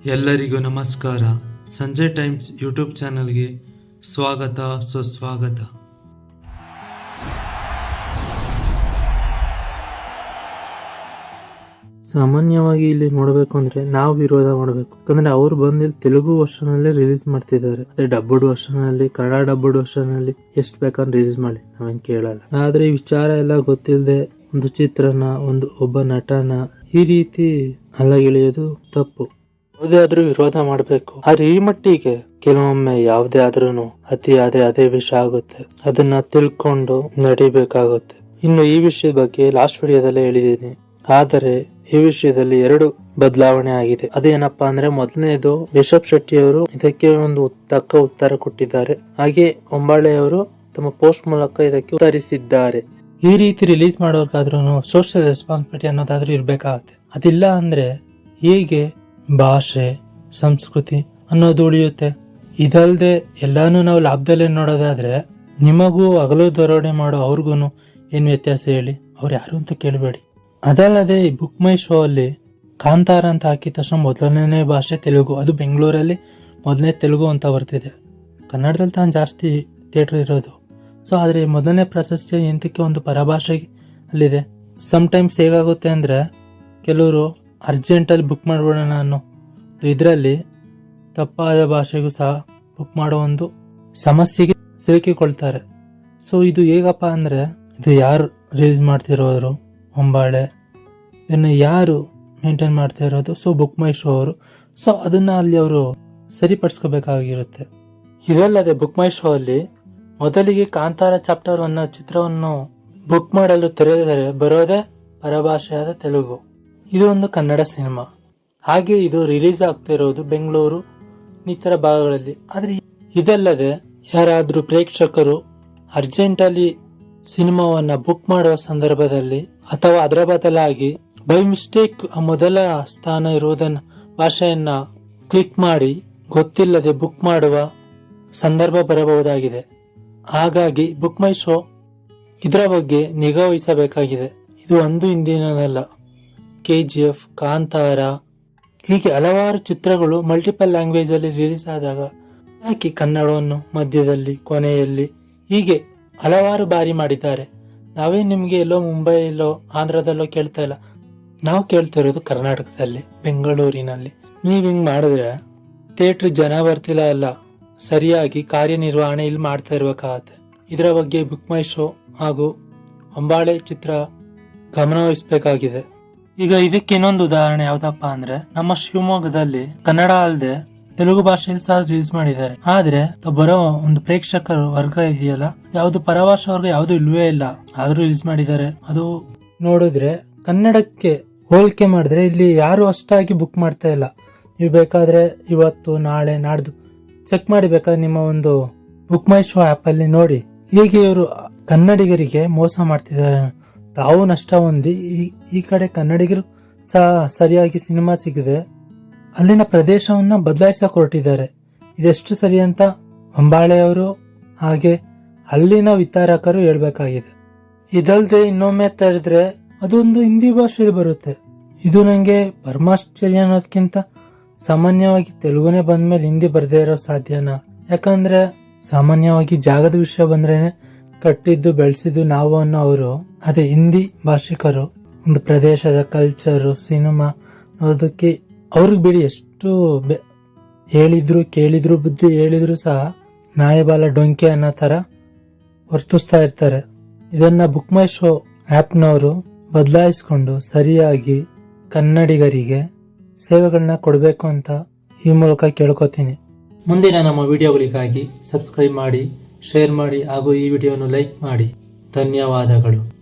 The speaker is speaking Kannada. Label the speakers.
Speaker 1: ಎಲ್ಲರಿಗೂ ನಮಸ್ಕಾರ. ಸಂಜೆ ಟೈಮ್ಸ್ ಯೂಟ್ಯೂಬ್ ಚಾನಲ್ಗೆ ಸ್ವಾಗತ, ಸುಸ್ವಾಗತ. ಸಾಮಾನ್ಯವಾಗಿ ಇಲ್ಲಿ ನೋಡಬೇಕು ಅಂದ್ರೆ ನಾವು ವಿರೋಧ ಮಾಡಬೇಕು. ಯಾಕಂದ್ರೆ ಅವ್ರು ಬಂದು ತೆಲುಗು ವರ್ಷನ್ ಅಲ್ಲಿ ರಿಲೀಸ್ ಮಾಡ್ತಿದ್ದಾರೆ. ಅದೇ ಡಬ್ಬಡ್ ವರ್ಷನ್ ಅಲ್ಲಿ ಕನ್ನಡ ಡಬ್ಬಡ್ ವರ್ಷನ್ ಅಲ್ಲಿ ಎಷ್ಟು ಬೇಕಂದ್ರೆ ರಿಲೀಸ್ ಮಾಡಿ. ನಾವೇನ್ ಕೇಳಲ್ಲ. ಆದ್ರೆ ಈ ವಿಚಾರ ಎಲ್ಲ ಗೊತ್ತಿಲ್ಲದೆ ಒಂದು ಚಿತ್ರನ, ಒಂದು ಒಬ್ಬ ನಟನ ಈ ರೀತಿ ಅಲ್ಲಗಿಳಿಯೋದು ತಪ್ಪು. ಯಾವುದೇ ಆದ್ರೂ ವಿರೋಧ ಮಾಡಬೇಕು. ಆದ್ರೆ ಈ ಮಟ್ಟಿಗೆ ಕೆಲವೊಮ್ಮೆ ಯಾವುದೇ ಆದ್ರೂ ಅತಿ ಆದ್ರೆ ಅದೇ ವಿಷ ಆಗುತ್ತೆ. ಅದನ್ನ ತಿಳ್ಕೊಂಡು ನಡಿಬೇಕಾಗುತ್ತೆ. ಇನ್ನು ಈ ವಿಷಯದ ಬಗ್ಗೆ ಲಾಸ್ಟ್ ವಿಡಿಯೋದಲ್ಲೇ ಹೇಳಿದ್ದೀನಿ ಆದರೆ ಈ ವಿಷಯದಲ್ಲಿ ಎರಡು ಬದಲಾವಣೆ ಆಗಿದೆ. ಅದೇನಪ್ಪಾ ಅಂದ್ರೆ ಮೊದಲನೇದು ರಿಷಬ್ ಶೆಟ್ಟಿ ಅವರು ಇದಕ್ಕೆ ಒಂದು ತಕ್ಕ ಉತ್ತರ ಕೊಟ್ಟಿದ್ದಾರೆ. ಹಾಗೆ ಹೊಂಬಾಳೆಯವರು ತಮ್ಮ ಪೋಸ್ಟ್ ಮೂಲಕ ಇದಕ್ಕೆ ಉತ್ತರಿಸಿದ್ದಾರೆ. ಈ ರೀತಿ ರಿಲೀಸ್ ಮಾಡೋರ್ಗಾದ್ರೂ ಸೋಷಿಯಲ್ ರೆಸ್ಪಾನ್ಸಿಬಿಲಿಟಿ ಅನ್ನೋದಾದ್ರೂ ಇರ್ಬೇಕಾಗತ್ತೆ. ಅದಿಲ್ಲ ಅಂದ್ರೆ ಹೇಗೆ ಭಾಷೆ, ಸಂಸ್ಕೃತಿ ಅನ್ನೋದು ಉಳಿಯುತ್ತೆ. ಇದಲ್ಲದೆ ಎಲ್ಲಾನು ನಾವು ಲಾಭದಲ್ಲೇ ನೋಡೋದಾದ್ರೆ ನಿಮಗೂ ಹಗಲು ದರೋಡೆ ಮಾಡೋ ಅವ್ರಿಗೂ ಏನ್ ವ್ಯತ್ಯಾಸ ಹೇಳಿ? ಅವ್ರು ಯಾರು ಅಂತ ಕೇಳಬೇಡಿ. ಅದಲ್ಲದೆ ಈ ಬುಕ್ ಮೈ ಶೋ ಅಲ್ಲಿ ಕಾಂತಾರ ಅಂತ ಹಾಕಿದ ತಕ್ಷಣ ಮೊದಲನೇ ಭಾಷೆ ತೆಲುಗು. ಅದು ಬೆಂಗಳೂರಲ್ಲಿ ಮೊದಲನೇ ತೆಲುಗು ಅಂತ ಬರ್ತಿದೆ. ಕನ್ನಡದಲ್ಲಿ ತಾನು ಜಾಸ್ತಿ ಥಿಯೇಟರ್ ಇರೋದು. ಸೊ ಆದರೆ ಮೊದಲನೇ ಪ್ರಾಶಸ್ತ್ಯ ಎಂತಕ್ಕೆ ಒಂದು ಪರಭಾಷೆ ಅಲ್ಲಿದೆ ಟೈಮ್ಸ್ ಹೇಗಾಗುತ್ತೆ ಅಂದರೆ ಕೆಲವರು ಅರ್ಜೆಂಟಲ್ಲಿ ಬುಕ್ ಮಾಡಿಬಿಡೋಣ ನಾನು. ಇದರಲ್ಲಿ ತಪ್ಪಾದ ಭಾಷೆಗೂ ಸಹ ಬುಕ್ ಮಾಡೋ ಒಂದು ಸಮಸ್ಯೆಗೆ ಸಿಲುಕಿಕೊಳ್ತಾರೆ. ಸೊ ಇದು ಹೇಗಪ್ಪ ಅಂದರೆ, ಇದು ಯಾರು ರಿಲೀಸ್ ಮಾಡ್ತಿರೋರು ಹೊಂಬಾಳೆ ಇದನ್ನು ಯಾರು ಮೇಂಟೈನ್ ಮಾಡ್ತಾ ಇರೋದು ಸೊ ಬುಕ್ ಮೈ ಶೋ ಅವರು. ಸೊ ಅದನ್ನ ಅಲ್ಲಿ ಅವರು ಸರಿಪಡಿಸ್ಕೋಬೇಕಾಗಿರುತ್ತೆ. ಇದಲ್ಲದೆ ಬುಕ್ ಮೈ ಶೋ ಅಲ್ಲಿ ಮೊದಲಿಗೆ ಕಾಂತಾರ ಚಾಪ್ಟರ್ ಅನ್ನೋ ಚಿತ್ರವನ್ನು ಬುಕ್ ಮಾಡಲು ತೆರೆದರೆ ಬರೋದೇ ಪರಭಾಷೆಯಾದ ತೆಲುಗು. ಇದು ಒಂದು ಕನ್ನಡ ಸಿನಿಮಾ. ಹಾಗೆ ಇದು ರಿಲೀಸ್ ಆಗ್ತಾ ಇರೋದು ಬೆಂಗಳೂರು, ಇತರ ಭಾಗಗಳಲ್ಲಿ. ಆದರೆ ಇದಲ್ಲದೆ ಯಾರಾದರೂ ಪ್ರೇಕ್ಷಕರು ಅರ್ಜೆಂಟಲ್ಲಿ ಸಿನಿಮಾವನ್ನ ಬುಕ್ ಮಾಡುವ ಸಂದರ್ಭದಲ್ಲಿ ಅಥವಾ ಅದರ ಬದಲಾಗಿ ಬೈ ಮಿಸ್ಟೇಕ್ ಮೊದಲ ಸ್ಥಾನ ಇರುವುದನ್ನು ಭಾಷೆಯನ್ನ ಕ್ಲಿಕ್ ಮಾಡಿ ಗೊತ್ತಿಲ್ಲದೆ ಬುಕ್ ಮಾಡುವ ಸಂದರ್ಭ ಬರಬಹುದಾಗಿದೆ. ಹಾಗಾಗಿ ಬುಕ್ ಮೈ ಶೋ ಇದರ ಬಗ್ಗೆ ನಿಗಾ ವಹಿಸಬೇಕಾಗಿದೆ. ಇದು ಒಂದು ಇಂದಿನದಲ್ಲ ಎಫ್ ಕಾಂತಾರ, ಹೀಗೆ ಹಲವಾರು ಚಿತ್ರಗಳು ಮಲ್ಟಿಪಲ್ ಲ್ಯಾಂಗ್ವೇಜ್ ಅಲ್ಲಿ ರಿಲೀಸ್ ಆದಾಗ ಯಾಕೆ ಕನ್ನಡವನ್ನು ಮಧ್ಯದಲ್ಲಿ, ಕೊನೆಯಲ್ಲಿ ಹೀಗೆ ಹಲವಾರು ಬಾರಿ ಮಾಡಿದ್ದಾರೆ. ನಾವೇ ನಿಮ್ಗೆ ಎಲ್ಲೋ ಮುಂಬೈಯಲ್ಲೋ ಆಂಧ್ರದಲ್ಲೋ ಕೇಳ್ತಾ ಇಲ್ಲ. ನಾವು ಕೇಳ್ತಾ ಇರೋದು ಕರ್ನಾಟಕದಲ್ಲಿ, ಬೆಂಗಳೂರಿನಲ್ಲಿ. ನೀವು ಹಿಂಗ್ ಮಾಡಿದ್ರೆ ಥಿಯೇಟರ್ ಜನ ಬರ್ತಿಲ್ಲ ಅಲ್ಲ, ಸರಿಯಾಗಿ ಕಾರ್ಯನಿರ್ವಹಣೆ ಇಲ್ಲಿ ಮಾಡ್ತಾ ಇರ್ಬೇಕಾಗತ್ತೆ ಇದರ ಬಗ್ಗೆ ಬುಕ್ ಮೈ ಶೋ ಹಾಗೂ ಅಂಬಾಳೆ ಚಿತ್ರ ಗಮನ ವಹಿಸಬೇಕಾಗಿದೆ ಈಗ ಇದಕ್ಕೆ ಇನ್ನೊಂದು ಉದಾಹರಣೆ ಯಾವ್ದಪ್ಪ ಅಂದ್ರೆ, ನಮ್ಮ ಶಿವಮೊಗ್ಗದಲ್ಲಿ ಕನ್ನಡ ಅಲ್ಲದೆ ತೆಲುಗು ಭಾಷೆಯಲ್ಲಿ ಸಹ ರಿಲೀಸ್ ಮಾಡಿದ್ದಾರೆ. ಆದ್ರೆ ಬರೋ ಒಂದು ಪ್ರೇಕ್ಷಕರ ವರ್ಗ ಇದೆಯಲ್ಲ, ಯಾವ್ದು ಪರಭಾಷ ವರ್ಗ ಯಾವ್ದು ಇಲ್ವೇ ಇಲ್ಲ, ಆದ್ರೂ ರಿಲೀಸ್ ಮಾಡಿದ್ದಾರೆ. ಅದು ನೋಡಿದ್ರೆ ಕನ್ನಡಕ್ಕೆ ಹೋಲಿಕೆ ಮಾಡಿದ್ರೆ ಇಲ್ಲಿ ಯಾರು ಅಷ್ಟಾಗಿ ಬುಕ್ ಮಾಡ್ತಾ ಇಲ್ಲ. ನೀವು ಬೇಕಾದ್ರೆ ಇವತ್ತು, ನಾಳೆ, ನಾಡ್ದು ಚೆಕ್ ಮಾಡಿ ಬೇಕಾದ್ರೆ ನಿಮ್ಮ ಒಂದು ಬುಕ್ ಮೈ ಶೋ ಆಪ್ ಅಲ್ಲಿ ನೋಡಿ. ಹೀಗೆ ಇವರು ಕನ್ನಡಿಗರಿಗೆ ಮೋಸ ಮಾಡ್ತಿದ್ದಾರೆ. ತಾವು ನಷ್ಟ ಹೊಂದಿ ಈ- ಕಡೆ ಕನ್ನಡಿಗರು ಸಹ ಸರಿಯಾಗಿ ಸಿನಿಮಾ ಸಿಗದೆ ಅಲ್ಲಿನ ಪ್ರದೇಶವನ್ನ ಬದಲಾಯಿಸಕ್ ಹೊರಟಿದ್ದಾರೆ. ಇದೆಷ್ಟು ಸರಿ ಅಂತ ಹೊಂಬಾಳೆಯವರು ಹಾಗೆ ಅಲ್ಲಿನ ವಿತರಕರು ಹೇಳ್ಬೇಕಾಗಿದೆ. ಇದಲ್ದೆ ಇನ್ನೊಮ್ಮೆ ತೆರೆದ್ರೆ ಅದೊಂದು ಹಿಂದಿ ಭಾಷೆಯಲ್ಲಿ ಬರುತ್ತೆ. ಇದು ನನಗೆ ಪರಮಾಶ್ಚರ್ಯ ಅನ್ನೋದಕ್ಕಿಂತ ಸಾಮಾನ್ಯವಾಗಿ ತೆಲುಗುನೇ ಬಂದ್ಮೇಲೆ ಹಿಂದಿ ಬರದೇ ಇರೋ ಸಾಧ್ಯನಾ? ಯಾಕಂದ್ರೆ ಸಾಮಾನ್ಯವಾಗಿ ಜಾಗದ ವಿಷಯ ಬಂದ್ರೇನೆ ಕಟ್ಟಿದ್ದು, ಬೆಳೆಸಿದ್ದು ನಾವು ಅನ್ನೋ ಅವರು, ಅದೇ ಹಿಂದಿ ಭಾಷಿಕರು, ಒಂದು ಪ್ರದೇಶದ ಕಲ್ಚರು ಸಿನಿಮಾ ಅನ್ನೋದಕ್ಕೆ ಅವ್ರಿಗೆ ಬಿಡಿ ಎಷ್ಟು ಹೇಳಿದ್ರು, ಕೇಳಿದ್ರು, ಬುದ್ಧಿ ಹೇಳಿದ್ರು ಸಹ ನಾಯಬಾಲ ಡೊಂಕೆ ಅನ್ನೋ ಥರ ವರ್ತಿಸ್ತಾ ಇರ್ತಾರೆ. ಇದನ್ನ ಬುಕ್ ಮೈ ಶೋ ಆ್ಯಪ್ನವರು ಬದಲಾಯಿಸಿಕೊಂಡು ಸರಿಯಾಗಿ ಕನ್ನಡಿಗರಿಗೆ ಸೇವೆಗಳನ್ನ ಕೊಡಬೇಕು ಅಂತ ಈ ಮೂಲಕ ಕೇಳ್ಕೊತೀನಿ. ಮುಂದಿನ ನಮ್ಮ ವಿಡಿಯೋಗಳಿಗಾಗಿ ಸಬ್ಸ್ಕ್ರೈಬ್ ಮಾಡಿ. ಶೇರ್ ಮಾಡಿ ಹಾಗೂ ಈ ವಿಡಿಯೋವನ್ನು ಲೈಕ್ ಮಾಡಿ. ಧನ್ಯವಾದಗಳು.